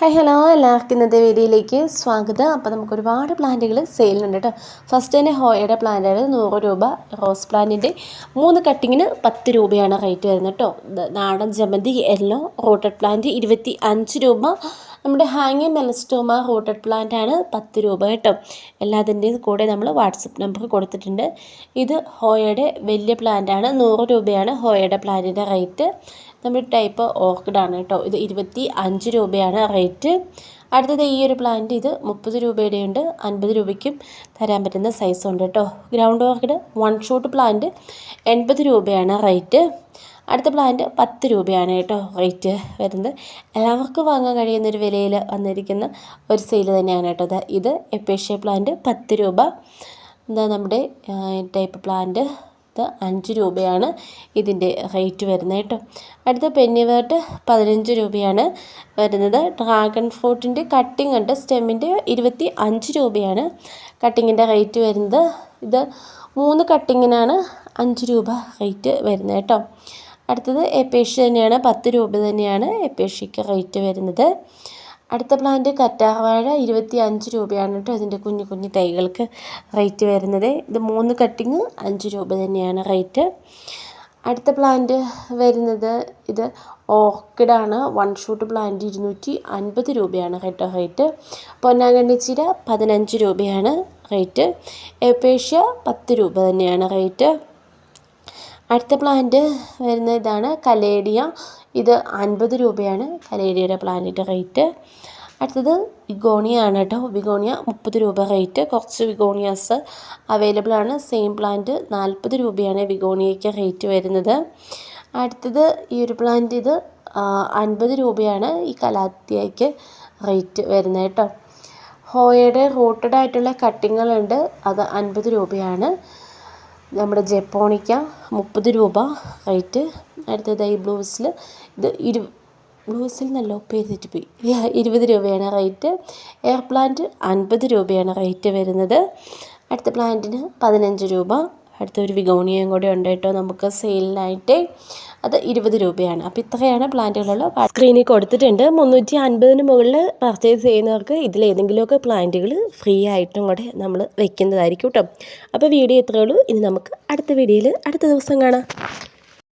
Hi hello എല്ലാവർക്കും ഇന്നത്തെ വീഡിയോയിലേക്ക് സ്വാഗതം. അപ്പോൾ നമുക്ക് ഒരുപാട് പ്ലാന്റുകൾ സെയിലുണ്ട് കേട്ടോ. ഫസ്റ്റ് തന്നെ ഹോയയുടെ പ്ലാന്റാണ് നൂറ് രൂപ റോസ് പ്ലാന്റിന്റെ മൂന്ന് കട്ടിങ്ങിന് പത്ത് രൂപയാണ് റേറ്റ് വരുന്നത് കേട്ടോ. നാടൻ ജമന്തി യെല്ലോ റോട്ടഡ് പ്ലാന്റ് ഇരുപത്തി അഞ്ച് രൂപ നമ്മുടെ ഹാങ്ങിങ് മെലസ്റ്റോമ ഹോട്ടഡ് പ്ലാന്റ് ആണ് പത്ത് രൂപ കേട്ടോ. എല്ലാത്തിന്റെയും കൂടെ നമ്മൾ വാട്സപ്പ് നമ്പർ കൊടുത്തിട്ടുണ്ട്. ഇത് ഹോയയുടെ വലിയ പ്ലാന്റ് ആണ്. നൂറ് രൂപയാണ് ഹോയയുടെ പ്ലാന്റിന്റെ റേറ്റ്. നമ്മുടെ ടൈപ്പ് ഓർക്കിഡാണ് കേട്ടോ. ഇത് ഇരുപത്തി അഞ്ച് രൂപയാണ് റേറ്റ്. അടുത്തത് ഈ ഒരു പ്ലാന്റ് ഇത് മുപ്പത് രൂപയുടെ ഉണ്ട് അൻപത് രൂപയ്ക്കും തരാൻ പറ്റുന്ന സൈസ് ഉണ്ട് കേട്ടോ. Ground orchid one shot plant എൺപത് രൂപയാണ് റേറ്റ്. അടുത്ത പ്ലാന്റ് പത്ത് രൂപയാണ് കേട്ടോ റേറ്റ് വരുന്നത്. എല്ലാവർക്കും വാങ്ങാൻ കഴിയുന്ന ഒരു വിലയിൽ വന്നിരിക്കുന്ന ഒരു സെയിൽ തന്നെയാണ് കേട്ടോ ഇത്. എപ്പേഷ്യ പ്ലാന്റ് പത്ത് രൂപ. എന്താ നമ്മുടെ ടൈപ്പ് പ്ലാന്റ് ഇത് അഞ്ച് രൂപയാണ് ഇതിന്റെ റേറ്റ് വരുന്നത് കേട്ടോ. അടുത്ത പെന്നിവേർട്ട് പതിനഞ്ച് രൂപയാണ് വരുന്നത്. ഡ്രാഗൺ ഫ്രൂട്ടിന്റെ കട്ടിംഗ് ഉണ്ട്. സ്റ്റെമ്മിന്റെ ഇരുപത്തി അഞ്ച് രൂപയാണ് കട്ടിങ്ങിന്റെ റേറ്റ് വരുന്നത്. ഇത് മൂന്ന് കട്ടിങ്ങിനാണ് അഞ്ച് രൂപ റേറ്റ് വരുന്നത് കേട്ടോ. അടുത്തത് എപ്പേഷ്യ തന്നെയാണ് പത്ത് രൂപ തന്നെയാണ് എപ്പേഷ്യയ്ക്ക് റേറ്റ് വരുന്നത്. അടുത്ത പ്ലാന്റ് കറ്റാർവാഴ ഇരുപത്തി അഞ്ച് രൂപയാണ് കേട്ടോ ഇതിന്റെ കുഞ്ഞു കുഞ്ഞു തൈകൾക്ക് റേറ്റ് വരുന്നത്. ഇത് മൂന്ന് കട്ടിങ് അഞ്ച് രൂപ തന്നെയാണ് റേറ്റ് അടുത്ത പ്ലാന്റ് വരുന്നത് ഇത് ഓർക്കിഡാണ് വൺ ഷൂട്ട് പ്ലാന്റ് ഇരുന്നൂറ്റി അൻപത് രൂപയാണ് കേട്ടോ റേറ്റ് പൊന്നാങ്കണ്ണിച്ചിര പതിനഞ്ച് രൂപയാണ് റേറ്റ് എപേഷ്യ പത്ത് രൂപ തന്നെയാണ് റേറ്റ് അടുത്ത പ്ലാന്റ് വരുന്ന ഇതാണ് കലേഡിയ. ഇത് അൻപത് രൂപയാണ് കലേഡിയയുടെ പ്ലാന്റിന്റെ റേറ്റ് അടുത്തത് വിഗോണിയ ആണ് കേട്ടോ. വിഗോണിയ മുപ്പത് രൂപ റേറ്റ് കുറച്ച് വിഗോണിയാസ് അവൈലബിൾ ആണ്. സെയിം പ്ലാന്റ് നാൽപ്പത് രൂപയാണ് വിഗോണിയയ്ക്ക് റേറ്റ് വരുന്നത്. അടുത്തത് ഈ ഒരു പ്ലാന്റ് ഇത് അൻപത് രൂപയാണ് ഈ കലാത്തിയയ്ക്ക് റേറ്റ് വരുന്നത് കേട്ടോ. ഹോയയുടെ റൂട്ടഡ് ആയിട്ടുള്ള കട്ടിങ്ങുകളുണ്ട് അത് അൻപത് രൂപയാണ്. നമ്മുടെ ജപ്പോണിക്ക മുപ്പത് രൂപ റേറ്റ് അടുത്തത് ഈ ബ്ലൂസിൽ ഇത് ഇരു ബ്ലൂസിൽ നല്ല പേര് തെറ്റിപ്പോയി ഇരുപത് രൂപയാണ് റേറ്റ് എയർ പ്ലാന്റ് അൻപത് രൂപയാണ് റേറ്റ് വരുന്നത്. അടുത്ത പ്ലാന്റിന് പതിനഞ്ച് രൂപ. അടുത്ത ഒരു വിഗോണിയയും കൂടി ഉണ്ട് കേട്ടോ. നമുക്ക് സെയിലിനായിട്ട് അത് ഇരുപത് രൂപയാണ്. അപ്പോൾ ഇത്രയാണ് പ്ലാന്റുകളുള്ള സ്ക്രീനിൽ കൊടുത്തിട്ടുണ്ട്. മുന്നൂറ്റി അൻപതിന് മുകളിൽ പർച്ചേസ് ചെയ്യുന്നവർക്ക് ഇതിലേതെങ്കിലുമൊക്കെ പ്ലാന്റുകൾ ഫ്രീ ആയിട്ടും കൂടെ നമ്മൾ വെക്കുന്നതായിരിക്കും കേട്ടോ. അപ്പോൾ വീഡിയോ ഇത്രയേ ഉള്ളൂ. ഇനി നമുക്ക് അടുത്ത വീഡിയോയിൽ അടുത്ത ദിവസം കാണാം.